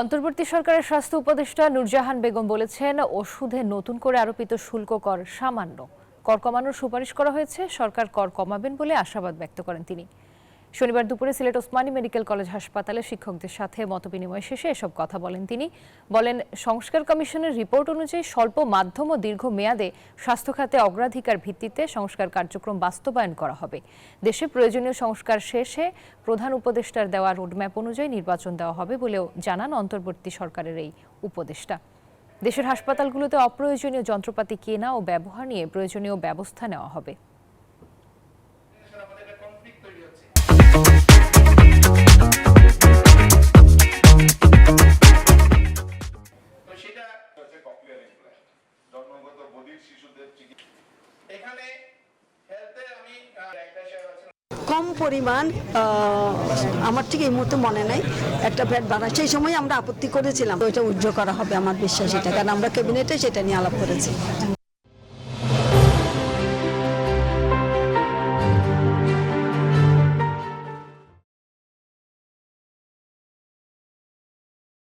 অন্তর্বর্তী সরকারের স্বাস্থ্য উপদেষ্টা নূরজাহান বেগম বলেছেন, ওষুধে নতুন করে আরোপিত শুল্ক কর সামান্য। কর কমানোর সুপারিশ করা হয়েছে, সরকার কর কমাবেন বলে আশাবাদ ব্যক্ত করেন তিনি। শনিবার দুপুরে সিলেট ওসমানী মেডিকেল কলেজ হাসপাতালে শিক্ষকদের সাথে মতবিনিময় শেষে এসব কথা বলেন তিনি। বলেন, সংস্কার কমিশনের রিপোর্ট অনুযায়ী স্বল্প মাধ্যম ও দীর্ঘ মেয়াদে স্বাস্থ্য খাতে অগ্রাধিকার ভিত্তিতে সংস্কার কার্যক্রম বাস্তবায়ন করা হবে। দেশে প্রয়োজনীয় সংস্কার শেষে প্রধান উপদেষ্টার দেওয়া রোডম্যাপ অনুযায়ী নির্বাচন দেওয়া হবে বলেও জানান অন্তর্বর্তী সরকারের এই উপদেষ্টা। দেশের হাসপাতালগুলোতে অপ্রয়োজনীয় যন্ত্রপাতি কেনা ও ব্যবহার নিয়ে প্রয়োজনীয় ব্যবস্থা নেওয়া হবে। এখানে হেলথে আমি কম পরিমাণ আমার ঠিক এই মুহূর্তে মনে নাই। একটা ফ্ল্যাট বাড়া সেই সময় আমরা আপত্তি করেছিলাম। ওইটা উজ্জ্বল করা হবে আমার বিশ্বাস এটা, কারণ আমরা ক্যাবিনেটে সেটা নিয়ে আলাপ করেছি।